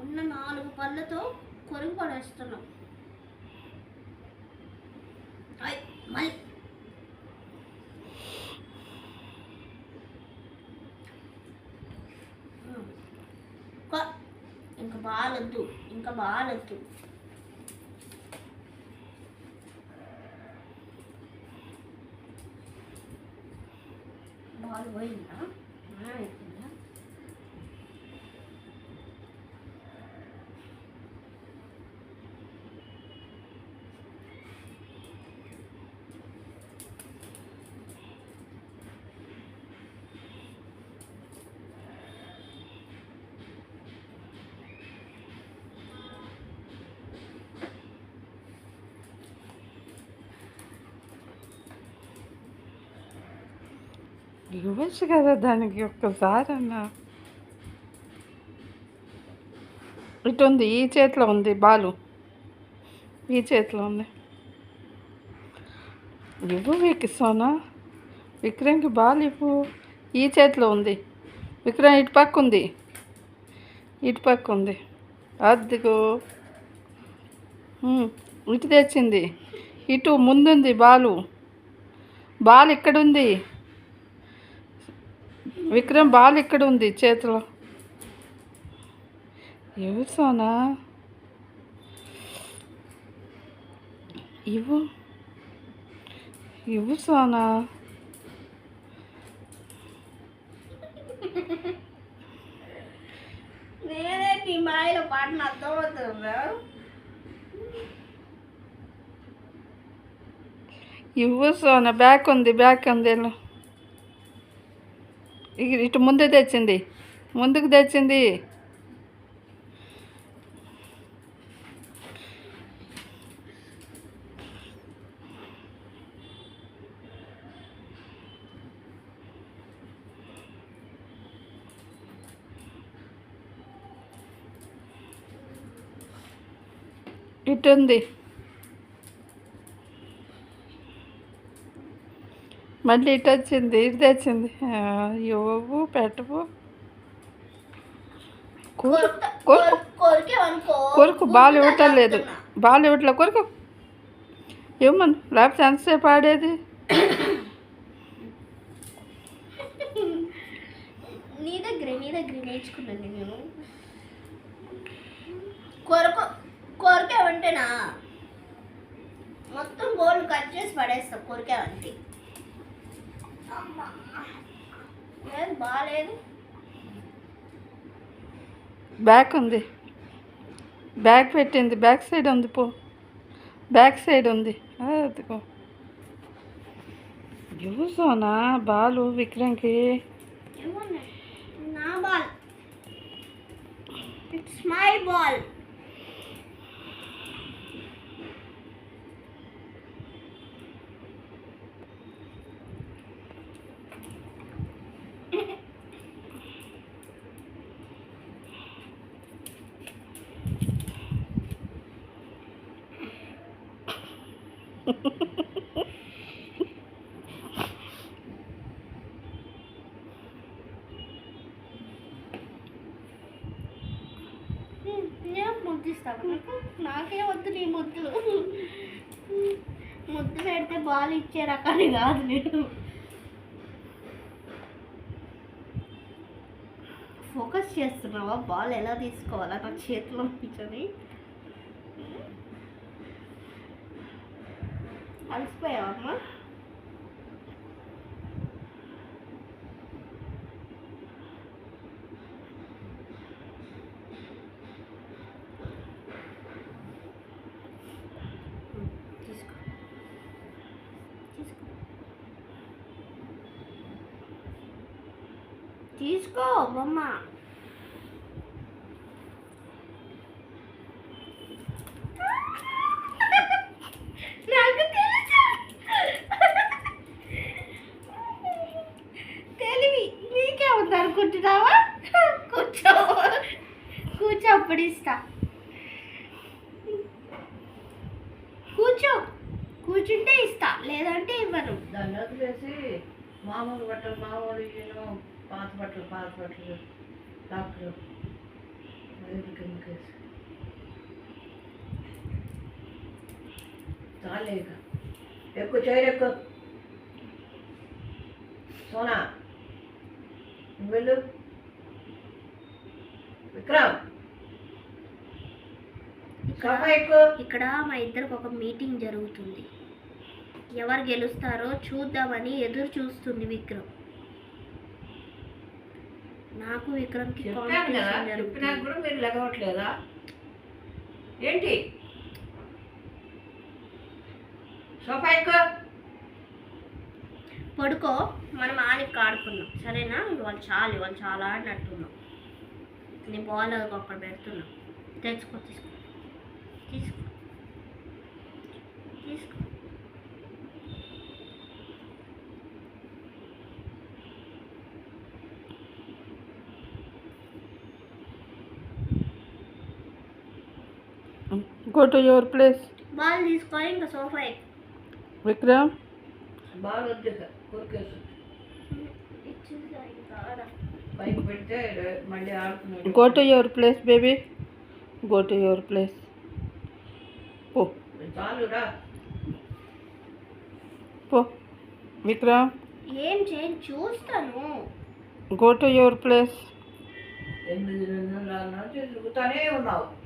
ఉన్న నాలుగు పళ్ళతో కొరుగు పడేస్తున్నాం. మళ్ళీ. ఇంకా బాలద్దు ఇంకా బాలద్దు బాల్ ఇవ్వచ్చు కదా దానికి ఒక్కసారి అన్న. ఇటు ఉంది ఈ చేతిలో ఉంది బాలు. ఈ చేతిలో ఉంది. ఇవ్వు విక్ సోనా. విక్రమ్కి బాలు ఇవ్వు. ఈ చేతిలో ఉంది. విక్రమ్ ఇటు పక్క ఉంది. ఇటు పక్క ఉంది. అద్దుకో ఇటు తెచ్చింది. ఇటు ముందుంది బాలు. బాల్ ఇక్కడ ఉంది విక్రమ్ బాల్ ఇక్కడ ఉంది చేతిలో. ఎవరు సోనా? ఇవ్వు. ఇవ్వు సోనా? నేనే నీ మాయలో పాటను అర్థమవుతుందా? ఇవ్వు సోనా బ్యాక్ ఉంది బ్యాక్ ఉంది ఇటు ముందు తెచ్చింది. ముందుకు తెచ్చింది. ఇటు ఉంది మళ్ళీ ఇటు వచ్చింది ఇటు తెచ్చింది ఇవ్వవు పెట్టవు కొరుకు కొరుకు కొరుకు. బాల్ ఇవ్వటం లేదు బాల్ ఇవ్వట్లే కొరుకు. ఇవ్వమను లేకపోతే ఎంతసేపు ఆడేది? నీ దగ్గర నీ దగ్గర నేర్చుకున్నాను నేను. కొరకు కొరికేవంటేనా మొత్తం గోల్డ్ కట్ చేసి పడేస్తా కొరికేవంటే అమ్మా లేదు బాగాలేదు బ్యాక్ ఉంది. బ్యాక్ పెట్టింది. బ్యాక్ సైడ్ ఉంది పో. బ్యాక్ సైడ్ ఉంది. ఆ, అదిగో. ఇవ్వు సోనా బాలు విక్రమ్కి నా బాల్. ఇట్స్ మై బాల్ నేను ముద్దిస్తాను నాకు? నాకే వద్దు నీ ముద్దు. ముద్దు పెడితే బాల్ ఇచ్చే రకాన్ని కాదు నేను. ఫోకస్ చేస్తున్నావా? బాల్ ఎలా తీసుకోవాలా? నా చేతిలో కూర్చొని అలసిపోయావమ్మా తీసుకో. తీసుకో. తీసుకో బొమ్మ. నీకే అనుకుంటున్నావా కూర్చో. కూర్చో అప్పుడు ఇస్తా. కూర్చో. కూర్చుంటే ఇస్తా లేదంటే ఇవ్వను. దాన్ని వదిలేసి మామూలు బట్టలు మామూలు ఇయ్యను పాత బట్టలు పాత బట్టలు డాక్టర్ చాలే ఎక్కువ చైర్ ఎక్కువ సోనా. వెళ్ళు విక్రమ్. ఇక్కడ మా ఇద్దరికి ఒక మీటింగ్ జరుగుతుంది. ఎవరు గెలుస్తారో చూద్దామని ఎదురు చూస్తుంది విక్రమ్. నాకు విక్రమ్కి చెప్పాను కూడా మీరు లెగవట్లేదా? ఏంటి? సోఫా ఎక్కువ పడుకో మనం ఆనికి ఆడుకున్నాం. సరేనా? ఇవాళ చాలు ఇవాళ చాలా ఆడినట్టున్నాం. నీ బాల్ అక్కడ పెడుతున్నా. తెచ్చుకో తీసుకో. తీసుకో. తీసుకో. Go to your place ball తీసుకొని ఇంకా సోఫా విక్రమ్? బాగా వద్దు. Go to your place baby go to your place పో. పో. విక్రమ్. ఏం చేయను చూస్తాను. గో టు యువర్ ప్లేస్ ఎనిమిది రెండు నాలుగు నుంచి తిరుగుతానే ఉన్నావు.